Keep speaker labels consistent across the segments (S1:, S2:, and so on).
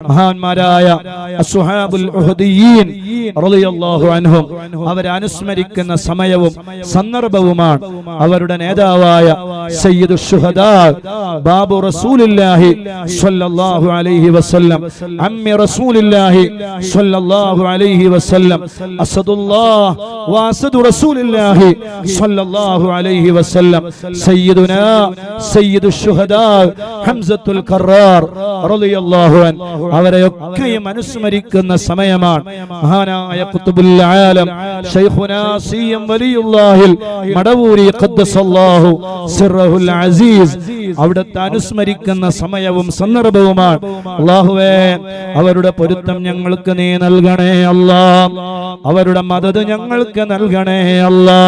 S1: മഹാന്മാരായ അൻഹും അവരെ അനുസ്മരിക്കുന്ന സമയവും സന്ദർഭവുമാണ് അവരുടെ നേതാവായ സയ്യിദു ഷുഹദാ ബാബു റസൂലുള്ളാഹി സ്വല്ലല്ലാഹു അലൈഹി വസല്ലം. അമ്മി റസൂലുള്ളാഹി സ്വല്ലല്ലാഹു അലൈഹി വസല്ലം. അസദുല്ലാഹ് വാസദു റസൂലുള്ളാഹി സ്വല്ലല്ലാഹു അലൈഹി വസല്ലം. സയ്യിദുനാ സയ്യിദു ഷുഹദാ ഹംസത്തുൽ കറാർ റളിയല്ലാഹു അൻ അവരെയൊക്കെയും അനുസ്മരിക്കുന്ന സമയമാണ്. മഹാനായ ഖുത്ബുൽ ആലം. ശൈഖുനാ സിയം വലിയുള്ളാഹിൽ മടവൂരി ഖദ്ദസല്ലാഹു അസീസ് അവിടുത്തെ അനുസ്മരിക്കുന്ന സമയവും സന്ദർഭവുമാണ്. അള്ളാഹുവേ അവരുടെ പൊരുത്തം ഞങ്ങൾക്ക് നീ നൽകണേ അല്ലാ. അവരുടെ മദത് ഞങ്ങൾക്ക് നൽകണേ അല്ലാ.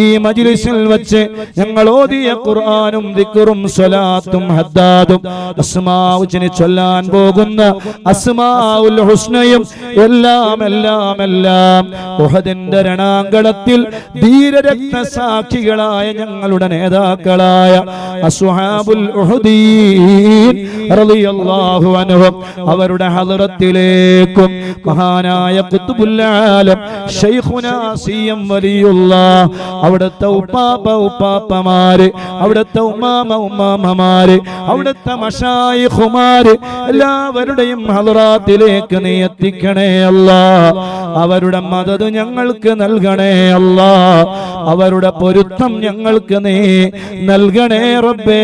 S1: ഈ മജ്ലിസിൽ വെച്ച് ഞങ്ങൾ ഓതിയ ഖുർആനും ദിക്റും സ്വലാത്തും ഹദ്ദാദും അസ്മാഉച്ചിന് ചൊല്ലാൻ പോകുന്ന അസ്മാഉൽ ഹുസ്നയും എല്ലാം എല്ലാം എല്ലാം ഉഹദിന്റെ രണാങ്കണത്തിൽ ധീരരക്തസാക്ഷികളായ ഞങ്ങളുടെ നേതാക്കളായ അസ്ഹാബുൽ ഉഹദീൻ റളിയല്ലാഹു അൻഹും അവരുടെ ഹലറത്തിലേക്കും മഹാനായ ഖുത്ബുൽ ആലം ശൈഖുനാ സിയം വലിയുള്ള അവിടുത്തെ ഉപ്പാപ്പ ഉപ്പാപ്പമാര് അവിടുത്തെ ഉമ്മാമ ഉമ്മാമമാര് അവിടുത്തെ മഷായിഖുമാര് എല്ലാവരുടെയും ഹലറാത്തിലേക്ക് നീ എത്തിക്കണേ അല്ല അവരുടെ മദത് ഞങ്ങൾക്ക് നൽകണേ അല്ല അവരുടെ പൊരുത്തം ഞങ്ങൾക്ക് നീ നൽകണേ റബ്ബേ.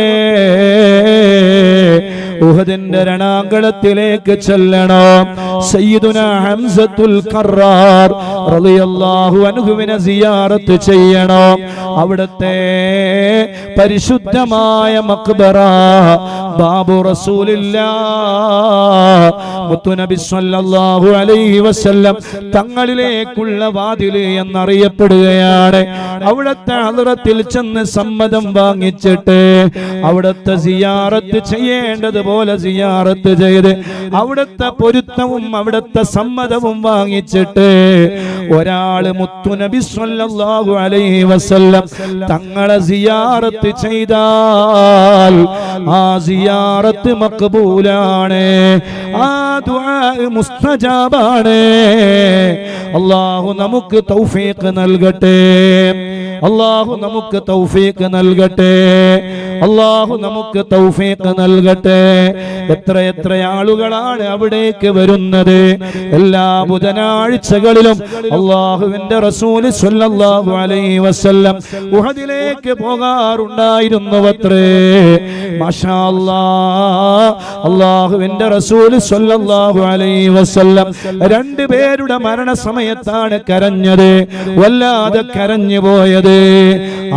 S1: ഉഹദിന്റെ രണാങ്കളത്തിലേക്ക് ചെല്ലണം. സയ്യിദുന ഹംസത്തുൽ കറാർ റളിയല്ലാഹു അൻഹുവിനെ സിയാറത്ത് ചെയ്യണം. അവിടുത്തെ പരിശുദ്ധമായ മക്ബറ ബാബു റസൂലില്ലാ മുത്തുനബി സല്ലല്ലാഹു അലൈഹി വസല്ലം തങ്ങളിലേക്കുള്ള വാതിൽ എന്നറിയപ്പെടുകയാണ്. അവിടത്തെ ഹദ്റത്തിൽ ചെന്ന് സമ്മതം വാങ്ങിച്ചിട്ട് അവിടത്തെ സിയാറത്ത് ചെയ്യേണ്ടതുപോലെ സിയാറത്ത് ചെയ്ത് അവിടുത്തെ പൊരുത്തവും അവിടുത്തെ സമ്മതവും വാങ്ങിച്ചിട്ട് ഒരാൾ മുത്തുനബി സല്ലല്ലാഹു അലൈഹി വസല്ലം തങ്ങളെ സിയാറത്ത് ചെയ്താൽ ആ സിയാറത്ത് മക്ബൂലാണ് ആ ദുആ മുസ്തജാബാണ്. അള്ളാഹു നമുക്ക് തൗഫീഖ് നൽകട്ടെ അള്ളാഹു നമുക്ക് തൗഫീഖ് നൽകട്ടെ. അള്ളാഹു നമുക്ക് തൗഫീഖ് നൽകട്ടെ. എത്ര എത്ര ആളുകളാണ് അവിടേക്ക് വരുന്നത്. എല്ലാ ബുധനാഴ്ചകളിലും അള്ളാഹുവിന്റെ റസൂൽ സല്ലല്ലാഹു അലൈഹി വസല്ലം ഉഹദിലേക്ക് പോകാറുണ്ടായിരുന്നു അത്രേ മാഷാ അള്ളാഹുവിന്റെ റസൂൽ സല്ലല്ലാഹു അലൈഹി വസല്ലം രണ്ടുപേരുടെ മരണസമയത്താണ് കരഞ്ഞത്. വല്ലാതെ കരഞ്ഞു പോയത്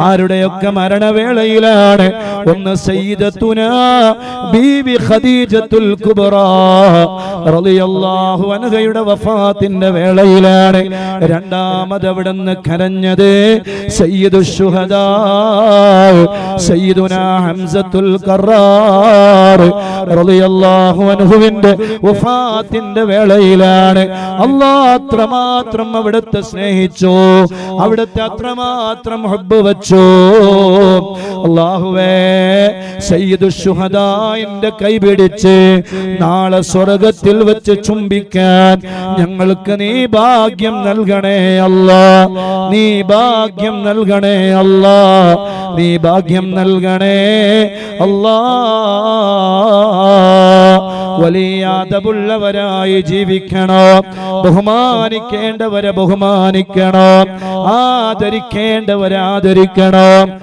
S1: ആരുടെയൊക്കെ മരണവേളയിലാണ്? ഒന്ന് സയ്യിദത്തുന ബീവി ഖദീജത്തുൽ കുബ്ര റളിയല്ലാഹു അൻഹയുടെ വഫാത്തിന്റെ വേളയിലാണ് രണ്ടാമത് അവിടുന്ന് കരഞ്ഞത് സയ്യിദു ഹംസത്തുൽ കറാർ റളിയല്ലാഹു അൻഹുവിന്റെ വഫാത്തിന്റെ വേളയിലാണ്. അല്ലാഹ് അത്രമാത്രം അവിടുത്തെ സ്നേഹിച്ചു. അവിടുത്തെ അത്രമാത്രം ഹബ്ബ് വെച്ചു. അള്ളാഹുവേ സയ്യിദു ശുഹദായിന്റെ കൈ പിടിച്ച് നാളെ സ്വർഗത്തിൽ വെച്ച് ചുംബിക്കാൻ ഞങ്ങൾക്ക് നീ ഭാഗ്യം നൽകണേ അല്ല. നീ ഭാഗ്യം നൽകണേ അല്ല. നീ ഭാഗ്യം നൽകണേ അല്ലാ. വലിയ അതവുള്ളവരായി ജീവിക്കണോ? ബഹുമാനിക്കേണ്ടവരെ ബഹുമാനിക്കണോ? ആദരിക്കേണ്ടവരെ ആദരിക്കണം?